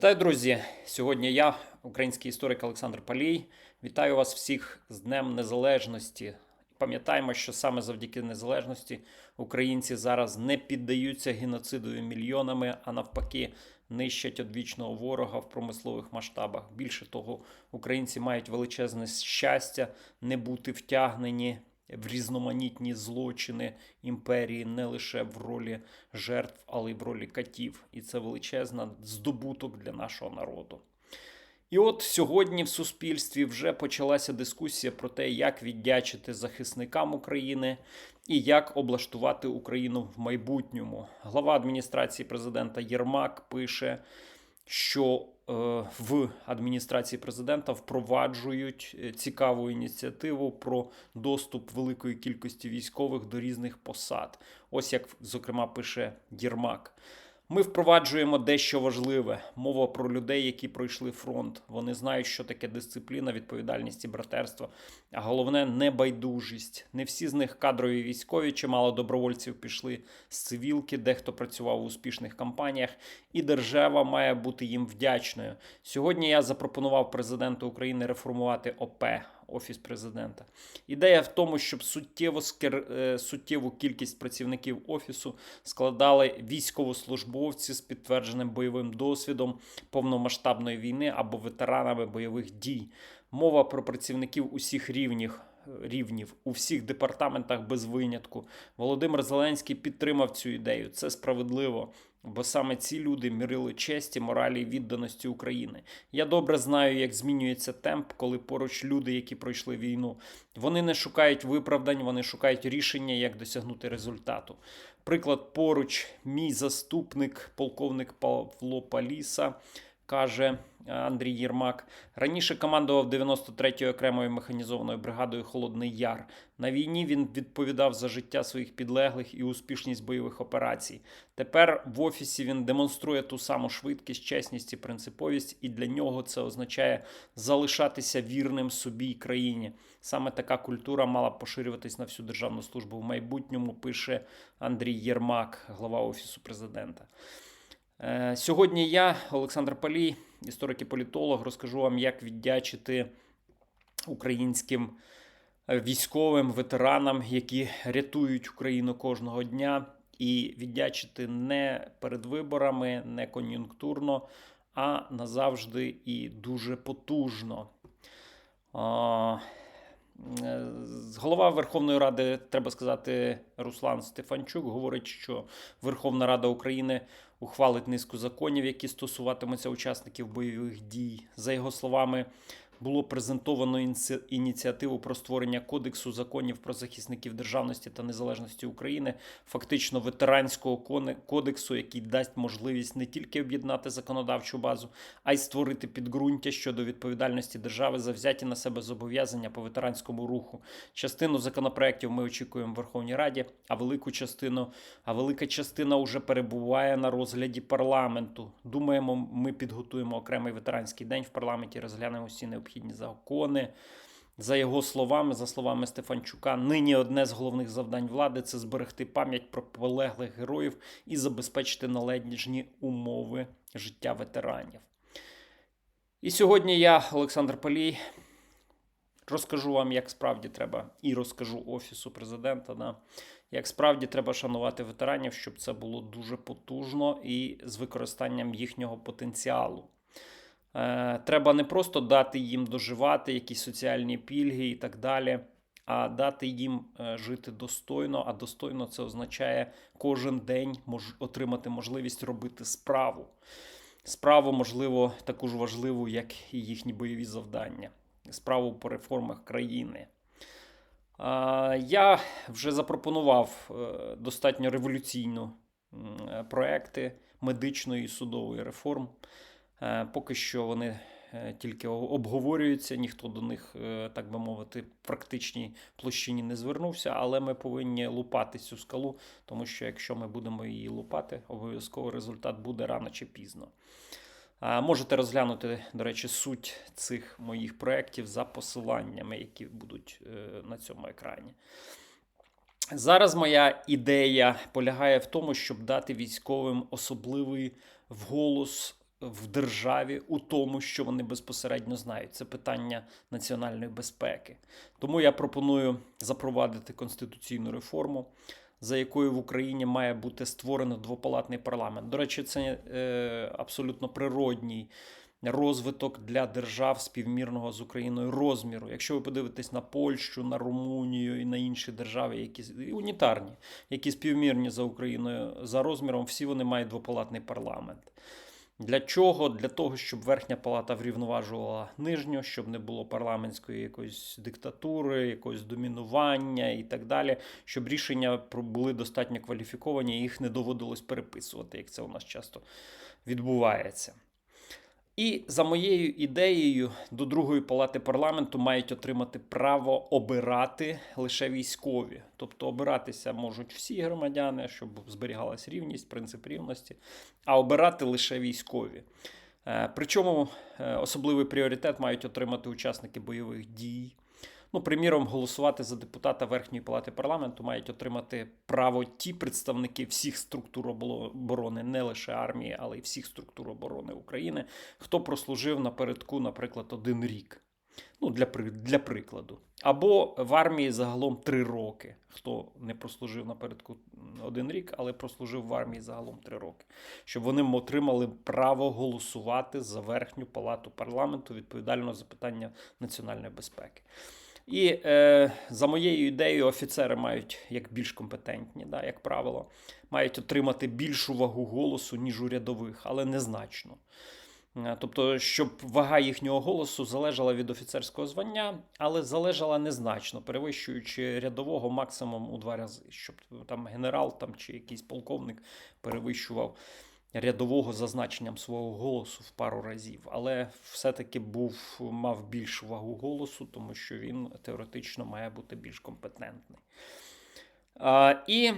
Вітаю, друзі! Сьогодні я, український історик Олександр Палій. Вітаю вас всіх з Днем Незалежності. Пам'ятаємо, що саме завдяки незалежності українці зараз не піддаються геноцидові мільйонами, а навпаки, нищать одвічного ворога в промислових масштабах. Більше того, українці мають величезне щастя не бути втягнені в різноманітні злочини імперії не лише в ролі жертв, але й в ролі катів. І це величезна здобуток для нашого народу. І от сьогодні в суспільстві вже почалася дискусія про те, як віддячити захисникам України і як облаштувати Україну в майбутньому. Глава адміністрації президента Єрмак пише, що е, в адміністрації президента впроваджують е, цікаву ініціативу про доступ великої кількості військових до різних посад. Ось як зокрема пише Єрмак. Ми впроваджуємо дещо важливе. Мова про людей, які пройшли фронт. Вони знають, що таке дисципліна, відповідальність і братерство. А головне небайдужість. Не всі з них кадрові військові, чимало добровольців пішли з цивілки, дехто працював у успішних кампаніях, і держава має бути їм вдячною. Сьогодні я запропонував президенту України реформувати ОП. Офіс президента. Ідея в тому, щоб суттєво е, суттєву кількість працівників офісу складали військовослужбовці з підтвердженим бойовим досвідом повномасштабної війни або ветеранами бойових дій. Мова про працівників усіх рівнів. Рівнів у всіх департаментах без винятку. Володимир Зеленський підтримав цю ідею. Це справедливо, бо саме ці люди мірили честі, моралі і відданості України. Я добре знаю, як змінюється темп, коли поруч люди, які пройшли війну. Вони не шукають виправдань, вони шукають рішення, як досягнути результату. Приклад поруч, мій заступник, полковник Павло Паліса. Каже Андрій Єрмак, раніше командував 93-ю окремою механізованою бригадою Холодний Яр. На війні він відповідав за життя своїх підлеглих і успішність бойових операцій. Тепер в офісі він демонструє ту саму швидкість, чесність і принциповість, і для нього це означає залишатися вірним собі й країні. Саме така культура мала б поширюватись на всю державну службу в майбутньому. Пише Андрій Єрмак, глава офісу президента. Е, Сьогодні я, Олександр Палій, історик і політолог, розкажу вам, як віддячити українським військовим ветеранам, які рятують Україну кожного дня, і віддячити не перед виборами, не кон'юнктурно, а назавжди і дуже потужно. Е, Голова Верховної Ради, треба сказати, Руслан Стефанчук говорить, що Верховна Рада України ухвалить низку законів, які стосуватимуться учасників бойових дій. За його словами, було презентовано ініці- ініціативу про створення кодексу законів про захисників державності та незалежності України, фактично ветеранського кодексу, який дасть можливість не тільки об'єднати законодавчу базу, а й створити підґрунтя щодо відповідальності держави за взяті на себе зобов'язання по ветеранському руху. Частину законопроєктів ми очікуємо в Верховній Раді, а велику частину, а велика частина вже перебуває на розгляді парламенту. Думаємо, ми підготуємо окремий ветеранський день в парламенті, розглянемо всі необхідні закони. За його словами, за словами Стефанчука, нині одне з головних завдань влади це зберегти пам'ять про полеглих героїв і забезпечити належні умови життя ветеранів. І сьогодні я, Олександр Палій, розкажу вам, як справді треба, і розкажу Офісу президента, да, як справді треба шанувати ветеранів, щоб це було дуже потужно і з використанням їхнього потенціалу. Е, Треба не просто дати їм доживати якісь соціальні пільги і так далі, а дати їм е, жити достойно. А достойно це означає кожен день отримати можливість робити справу. Справу, можливо, таку ж важливу, як і їхні бойові завдання. Справу по реформах країни. Я вже запропонував е, достатньо революційну проекти медичної і судової реформ. Е, Поки що вони е, тільки обговорюються, ніхто до них, е, так би мовити, в практичній площині не звернувся, але ми повинні лупати цю скалу, тому що якщо ми будемо її лупати, обов'язково результат буде рано чи пізно. Можете розглянути, до речі, суть цих моїх проєктів за посиланнями, які будуть на цьому екрані. Зараз моя ідея полягає в тому, щоб дати військовим особливий вголос в державі у тому, що вони безпосередньо знають. Це питання національної безпеки. Тому я пропоную запровадити конституційну реформу, за якою в Україні має бути створено двопалатний парламент. До речі, це е, абсолютно природній розвиток для держав співмірного з Україною розміру. Якщо ви подивитесь на Польщу, на Румунію і на інші держави, які унітарні, які співмірні за Україною за розміром, всі вони мають двопалатний парламент. Для чого? Для того, щоб верхня палата врівноважувала нижню, щоб не було парламентської якоїсь диктатури, якогось домінування і так далі, щоб рішення були достатньо кваліфіковані і їх не доводилось переписувати, як це у нас часто відбувається. І за моєю ідеєю, до другої палати парламенту мають отримати право обирати лише військові. Тобто обиратися можуть всі громадяни, щоб зберігалась рівність, принцип рівності, а обирати лише військові. Е, Причому е, особливий пріоритет мають отримати учасники бойових дій. Ну, приміром, голосувати за депутата Верхньої палати парламенту мають отримати право ті представники всіх структур оборони, не лише армії, але й всіх структур оборони України, хто прослужив напередку, наприклад, один рік. Ну, для, для прикладу. Або в армії загалом три роки. Хто не прослужив напередку один рік, але прослужив в армії загалом три роки. Щоб вони отримали право голосувати за верхню палату парламенту відповідально за питання національної безпеки. І е, за моєю ідеєю, офіцери мають як більш компетентні, да, як правило, мають отримати більшу вагу голосу, ніж у рядових, але незначно. Е, Тобто, щоб вага їхнього голосу залежала від офіцерського звання, але залежала незначно, перевищуючи рядового максимум у два рази, щоб там генерал там, чи якийсь полковник перевищував рядового за значенням свого голосу в пару разів, але все-таки був мав більшу вагу голосу, тому що він теоретично має бути більш компетентний. А, і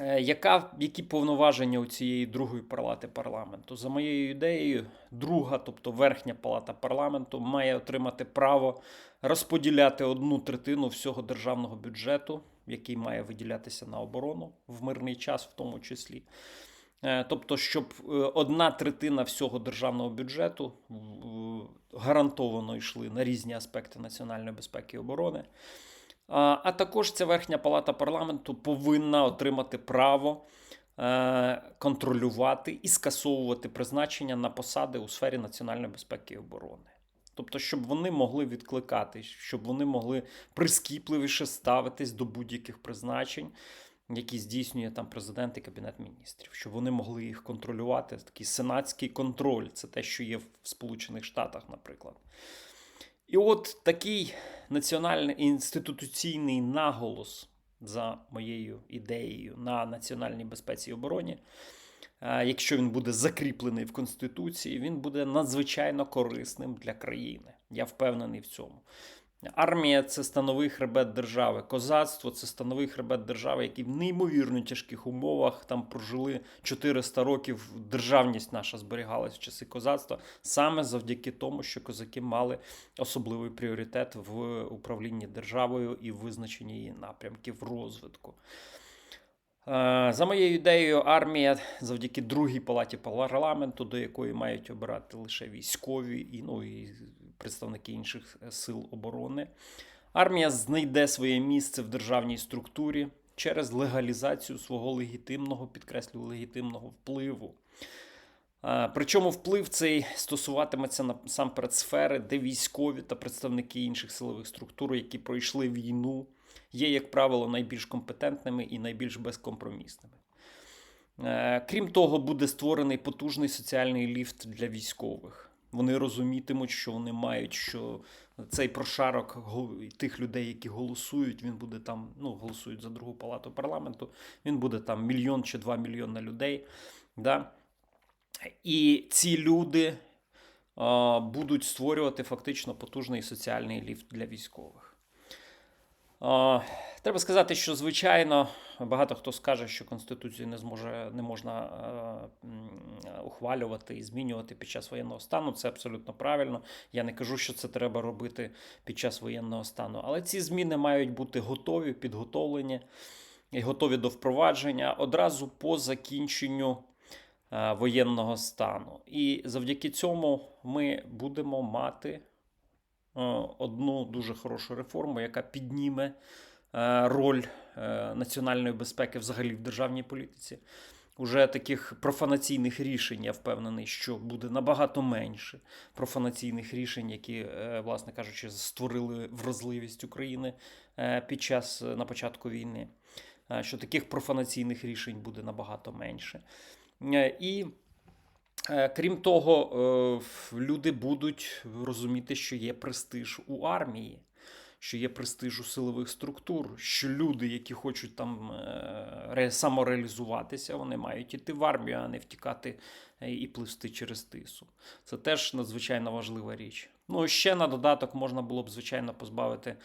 е, яка, які повноваження у цієї другої палати парламенту? За моєю ідеєю, друга, тобто верхня палата парламенту, має отримати право розподіляти одну третину всього державного бюджету, який має виділятися на оборону в мирний час, в тому числі. Е, Тобто, щоб е, одна третина всього державного бюджету гарантовано йшли на різні аспекти національної безпеки і оборони. А, також ця верхня палата парламенту повинна отримати право е, контролювати і скасовувати призначення на посади у сфері національної безпеки і оборони. Тобто, щоб вони могли відкликати, щоб вони могли прискіпливіше ставитись до будь-яких призначень, які здійснює там президент і кабінет міністрів, щоб вони могли їх контролювати. Такий сенатський контроль це те, що є в Сполучених Штатах, наприклад. І от такий національний інституційний наголос за моєю ідеєю на національній безпеці і обороні. е, Якщо він буде закріплений в Конституції, він буде надзвичайно корисним для країни. Я впевнений в цьому. Армія це становий хребет держави. Козацтво це становий хребет держави, які в неймовірно тяжких умовах там прожили 400 років. Державність наша зберігалась в часи козацтва саме завдяки тому, що козаки мали особливий пріоритет в управлінні державою і в визначенні її напрямків розвитку. Е, За моєю ідеєю, армія завдяки другій палаті парламенту, до якої мають обирати лише військові і, ну, і представники інших е, сил оборони. Армія знайде своє місце в державній структурі через легалізацію свого легітимного, підкреслюю, легітимного впливу. Причому вплив цей стосуватиметься насамперед сфери, де військові та представники інших силових структур, які пройшли війну, є, як правило, найбільш компетентними і найбільш безкомпромісними. Е, Крім того, буде створений потужний соціальний ліфт для військових. Вони розумітимуть, що вони мають, що цей прошарок тих людей, які голосують, він буде там, ну, голосують за другу палату парламенту, він буде там мільйон чи два мільйона людей. Да? І ці люди а, будуть створювати фактично потужний соціальний ліфт для військових. Треба сказати, що звичайно багато хто скаже, що Конституцію не зможе не можна е, ухвалювати і змінювати під час воєнного стану. Це абсолютно правильно. Я не кажу, що це треба робити під час воєнного стану. Але ці зміни мають бути готові, підготовлені і готові до впровадження одразу по закінченню е, воєнного стану. І завдяки цьому ми будемо мати одну дуже хорошу реформу, яка підніме е, роль е, національної безпеки взагалі в державній політиці. Уже таких профанаційних рішень, я впевнений, що буде набагато менше профанаційних рішень, які, е, власне кажучи, створили вразливість України е, під час е, на початку війни. Е, Що таких профанаційних рішень буде набагато менше. Е, І Е, Крім того, е, люди будуть розуміти, що є престиж у армії, що є престиж у силових структур, що люди, які хочуть там е, самореалізуватися, вони мають іти в армію, а не втікати е, і пливсти через тису. Це теж надзвичайно важлива річ. Ну, ще на додаток можна було б, звичайно, позбавити е,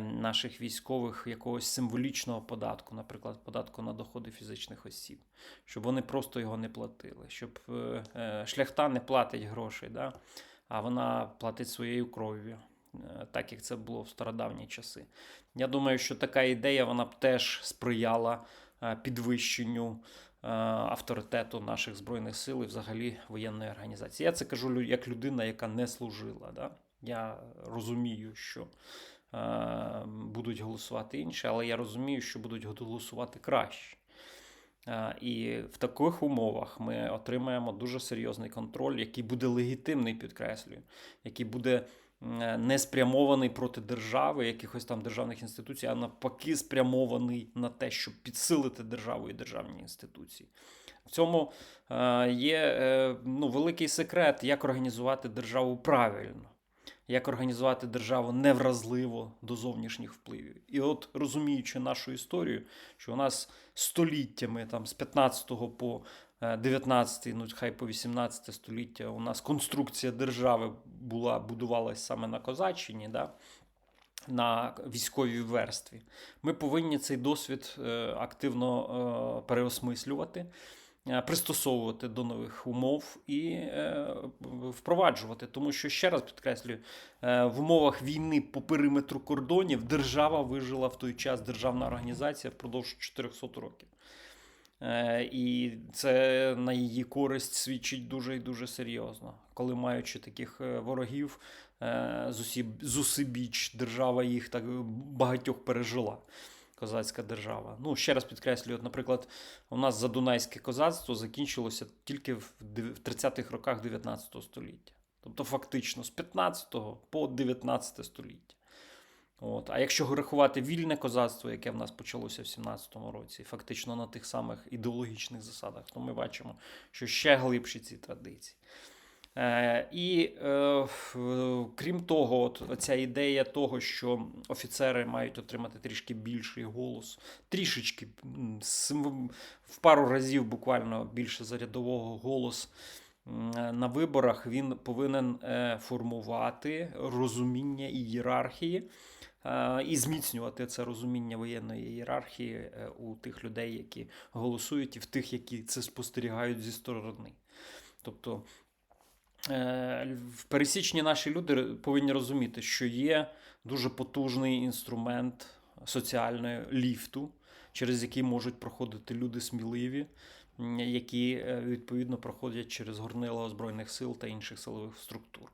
наших військових якогось символічного податку, наприклад, податку на доходи фізичних осіб щоб вони просто його не платили, щоб е, е, шляхта не платить грошей, да? а вона платить своєю кров'ю, е, так як це було в стародавні часи. Я думаю, що така ідея вона б теж сприяла е, підвищенню е, авторитету наших збройних сил і взагалі воєнної організації. Я це кажу як людина, яка не служила. Да? Я розумію, що е, будуть голосувати інші, але я розумію, що будуть голосувати краще. І в таких умовах ми отримаємо дуже серйозний контроль, який буде легітимний, підкреслюю, який буде не спрямований проти держави, якихось там державних інституцій, а навпаки, спрямований на те, щоб підсилити державу і державні інституції. В цьому е, є е, ну, великий секрет, як організувати державу правильно. Як організувати державу невразливо до зовнішніх впливів. І от розуміючи нашу історію, що у нас століттями, там з 15 по е, 19, ну хай по 18 століття, у нас конструкція держави була будувалась саме на Козаччині, да? на військовій верстві. Ми повинні цей досвід е, активно е, переосмислювати. Е, Пристосовувати до нових умов і е, впроваджувати, тому що ще раз підкреслюю, е, в умовах війни по периметру кордонів держава вижила в той час державна організація впродовж 400 років. І це на її користь свідчить дуже і дуже серйозно. Коли маючи таких ворогів е, з усі- з усебіч, держава їх так багатьох пережила. Козацька держава. Ну, ще раз підкреслюю, от, наприклад, у нас задунайське козацтво закінчилося тільки в 30-х роках 19 століття. Тобто, фактично, з 15 по 19 століття. От. А якщо рахувати вільне козацтво, яке в нас почалося в 17-му році, фактично на тих самих ідеологічних засадах, то ми бачимо, що ще глибші ці традиції. Е, і е, крім того, ця ідея того, що офіцери мають отримати трішки більший голос, трішечки в пару разів буквально більше за рядового голос е, на виборах, він повинен е, формувати розуміння ієрархії е, і зміцнювати це розуміння воєнної ієрархії е, у тих людей, які голосують, і в тих, які це спостерігають зі сторони. Тобто е, в пересічні наші люди повинні розуміти, що є дуже потужний інструмент соціального ліфту, через який можуть проходити люди сміливі, які е, відповідно проходять через горнила Збройних сил та інших силових структур.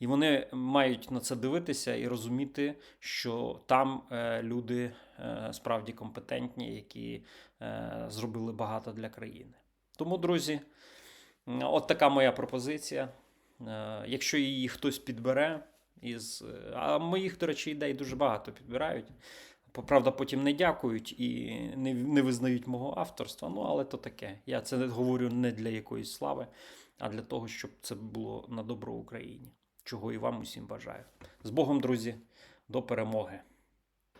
І вони мають на це дивитися і розуміти, що там е, люди е, справді компетентні, які е, зробили багато для країни. Тому, друзі, от така моя пропозиція. Е, Якщо її хтось підбере, із, а моїх, до речі, ідей дуже багато підбирають. Правда, потім не дякують і не, не визнають мого авторства. Ну, але то таке. Я це говорю не для якоїсь слави, а для того, щоб це було на добро Україні. Чого і вам усім бажаю. З Богом, друзі, до перемоги!